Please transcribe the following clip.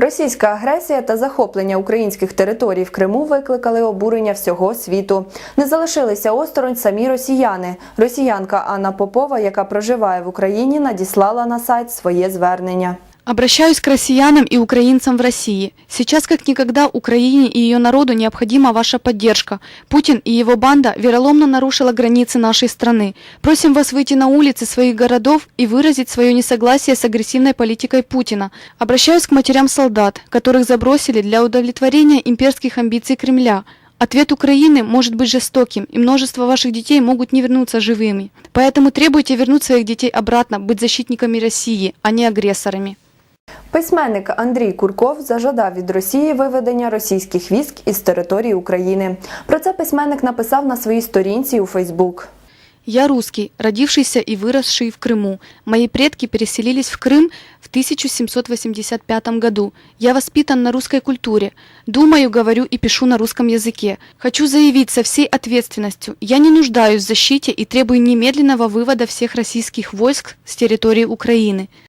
Російська агресія та захоплення українських територій в Криму викликали обурення всього світу. Не залишилися осторонь самі росіяни. Росіянка Анна Попова, яка проживає в Україні, надіслала на сайт своє звернення. Обращаюсь к россиянам и украинцам в России. Сейчас как никогда Украине и ее народу необходима ваша поддержка. Путин и его банда вероломно нарушила границы нашей страны. Просим вас выйти на улицы своих городов и выразить свое несогласие с агрессивной политикой Путина. Обращаюсь к матерям солдат, которых забросили для удовлетворения имперских амбиций Кремля. Ответ Украины может быть жестоким, и множество ваших детей могут не вернуться живыми. Поэтому требуйте вернуть своих детей обратно, быть защитниками России, а не агрессорами. Письменник Андрій Курков зажадав від Росії виведення російських військ із території України. Про це письменник написав на своїй сторінці у Фейсбук. Я русский, родившийся и выросший в Крыму. Мои предки переселились в Крым в 1785 году. Я воспитан на русской культуре. Думаю, говорю и пишу на русском языке. Хочу заявить со всей ответственностью. Я не нуждаюсь в защите и требую немедленного вывода всех российских войск с территории Украины.